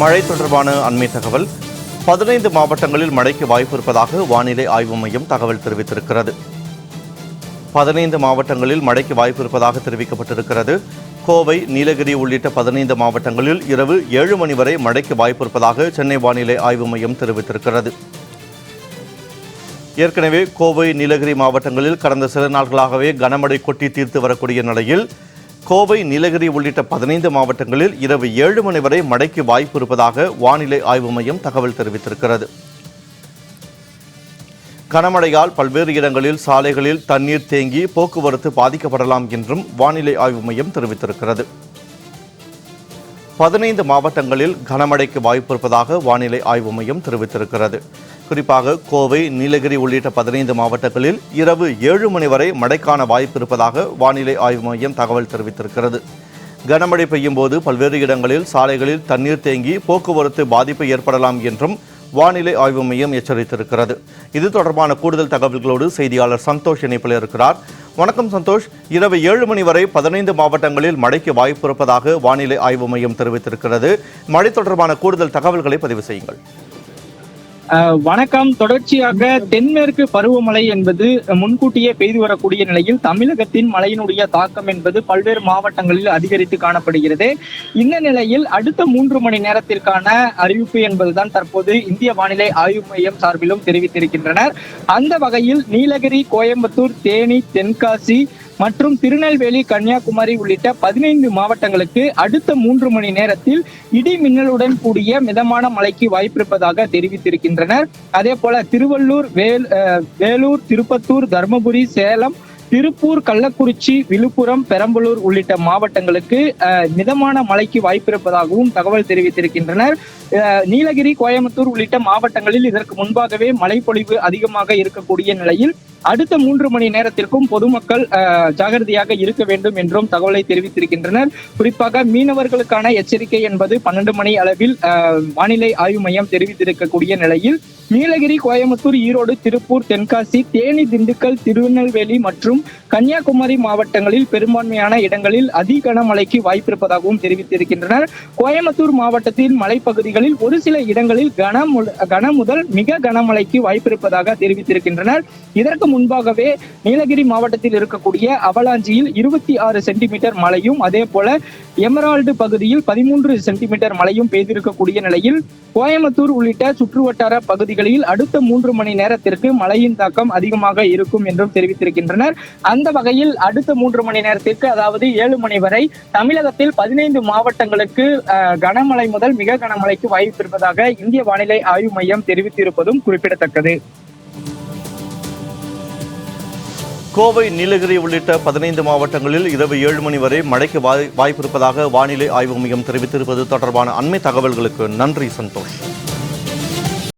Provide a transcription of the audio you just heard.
மழை தொடர்பான அண்மை தகவல். பதினைந்து மாவட்டங்களில் மழைக்கு வாய்ப்பு இருப்பதாக வானிலை ஆய்வு மையம் தகவல் தெரிவித்திருக்கிறது. பதினைந்து மாவட்டங்களில் மழைக்கு வாய்ப்பு இருப்பதாக தெரிவிக்கப்பட்டிருக்கிறது. கோவை நீலகிரி உள்ளிட்ட பதினைந்து மாவட்டங்களில் இரவு ஏழு மணி வரை மழைக்கு வாய்ப்பு இருப்பதாக சென்னை வானிலை ஆய்வு மையம் தெரிவித்திருக்கிறது. ஏற்கனவே கோவை நீலகிரி மாவட்டங்களில் கடந்த சில நாட்களாகவே கனமழை கொட்டி தீர்த்து வரக்கூடிய நிலையில் கோவை நீலகிரி உள்ளிட்ட பதினைந்து மாவட்டங்களில் இரவு ஏழு மணி வரை மழைக்கு வாய்ப்பு இருப்பதாக வானிலை ஆய்வு மையம் தகவல் தெரிவித்திருக்கிறது. கனமழையால் பல்வேறு இடங்களில் சாலைகளில் தண்ணீர் தேங்கி போக்குவரத்து பாதிக்கப்படலாம் என்றும் வானிலை ஆய்வு மையம் தெரிவித்திருக்கிறது. பதினைந்து மாவட்டங்களில் கனமழைக்கு வாய்ப்பு இருப்பதாக வானிலை ஆய்வு மையம் தெரிவித்திருக்கிறது. குறிப்பாக கோவை நீலகிரி உள்ளிட்ட பதினைந்து மாவட்டங்களில் இரவு ஏழு மணி வரை மழைக்கான வாய்ப்பு இருப்பதாக வானிலை ஆய்வு மையம் தகவல் தெரிவித்திருக்கிறது. கனமழை பெய்யும் போது பல்வேறு இடங்களில் சாலைகளில் தண்ணீர் தேங்கி போக்குவரத்து பாதிப்பு ஏற்படலாம் என்றும் வானிலை ஆய்வு மையம் எச்சரித்திருக்கிறது. இது தொடர்பான கூடுதல் தகவல்களோடு செய்தியாளர் சந்தோஷ் இணைப்பில் இருக்கிறார். வணக்கம் சந்தோஷ். இரவு ஏழு மணி வரை பதினைந்து மாவட்டங்களில் மழைக்கு வாய்ப்பு இருப்பதாக வானிலை ஆய்வு மையம் தெரிவித்திருக்கிறது. மழை தொடர்பான கூடுதல் தகவல்களை பதிவு செய்யுங்கள். வணக்கம். தொடர்ச்சியாக தென்மேற்கு பருவமழை என்பது முன்கூட்டியே பெய்து வரக்கூடிய நிலையில் தமிழகத்தின் மழையினுடைய தாக்கம் என்பது பல்வேறு மாவட்டங்களில் அதிகரித்து காணப்படுகிறது. இந்த நிலையில் அடுத்த மூன்று மணி நேரத்திற்கான அறிவிப்பு என்பதுதான் தற்போது இந்திய வானிலை ஆய்வு மையம் சார்பிலும் தெரிவித்திருக்கின்றனர். அந்த வகையில் நீலகிரி கோயம்புத்தூர் தேனி தென்காசி மற்றும் திருநெல்வேலி கன்னியாகுமரி உள்ளிட்ட பதினைந்து மாவட்டங்களுக்கு அடுத்த மூன்று மணி நேரத்தில் இடி மின்னலுடன் கூடிய மிதமான மழைக்கு வாய்ப்பிருப்பதாக தெரிவித்திருக்கின்றனர். அதே போல திருவள்ளூர் வேல் வேலூர் திருப்பத்தூர் தருமபுரி சேலம் திருப்பூர் கள்ளக்குறிச்சி விழுப்புரம் பெரம்பலூர் உள்ளிட்ட மாவட்டங்களுக்கு அஹ், மிதமான மழைக்கு வாய்ப்பிருப்பதாகவும் தகவல் தெரிவித்திருக்கின்றனர். அஹ், நீலகிரி கோயம்புத்தூர் உள்ளிட்ட மாவட்டங்களில் இதற்கு முன்பாகவே மழைப்பொழிவு அதிகமாக இருக்கக்கூடிய நிலையில் அடுத்த மூன்று மணி நேரத்திற்கும் பொதுமக்கள் அஹ், ஜாகிரதையாக இருக்க வேண்டும் என்றும் தகவலை தெரிவித்திருக்கின்றனர். குறிப்பாக மீனவர்களுக்கான எச்சரிக்கை என்பது பன்னெண்டு மணி அளவில் அஹ், வானிலை ஆய்வு மையம் தெரிவித்திருக்கக்கூடிய நிலையில் நீலகிரி கோயம்புத்தூர் ஈரோடு திருப்பூர் தென்காசி தேனி திண்டுக்கல் திருநெல்வேலி மற்றும் கன்னியாகுமரி மாவட்டங்களில் பெரும்பான்மையான இடங்களில் அதி கனமழைக்கு வாய்ப்பிருப்பதாகவும் தெரிவித்திருக்கின்றனர். கோயம்புத்தூர் மாவட்டத்தின் மலைப்பகுதிகளில் ஒரு சில இடங்களில் கன கன முதல் மிக கனமழைக்கு வாய்ப்பிருப்பதாக தெரிவித்திருக்கின்றனர். இதற்கு முன்பாகவே நீலகிரி மாவட்டத்தில் இருக்கக்கூடிய அவலாஞ்சியில் இருபத்தி ஆறு சென்டிமீட்டர் மழையும் அதே போல எமரால்டு பகுதியில் பதிமூன்று சென்டிமீட்டர் மழையும் பெய்திருக்கக்கூடிய நிலையில் கோயம்புத்தூர் உள்ளிட்ட சுற்றுவட்டார பகுதிகளில் அடுத்த மூன்று மணி நேரத்திற்கு மழையின் தாக்கம் அதிகமாக இருக்கும் என்றும் தெரிவித்திருக்கின்றனர். அந்த வகையில் அடுத்த மூன்று மணி நேரத்திற்கு அதாவது ஏழு மணி வரை தமிழகத்தில் பதினைந்து மாவட்டங்களுக்கு கனமழை முதல் மிக கனமழைக்கு வாய்ப்பு இருப்பதாக இந்திய வானிலை ஆய்வு மையம் தெரிவித்திருப்பதும் குறிப்பிடத்தக்கது. கோவை நீலகிரி உள்ளிட்ட பதினைந்து மாவட்டங்களில் இரவு ஏழு மணி வரை மழைக்கு வாய்ப்பிருப்பதாக வானிலை ஆய்வு மையம் தெரிவித்திருப்பது தொடர்பான அண்மை தகவல்களுக்கு நன்றி சந்தோஷ்.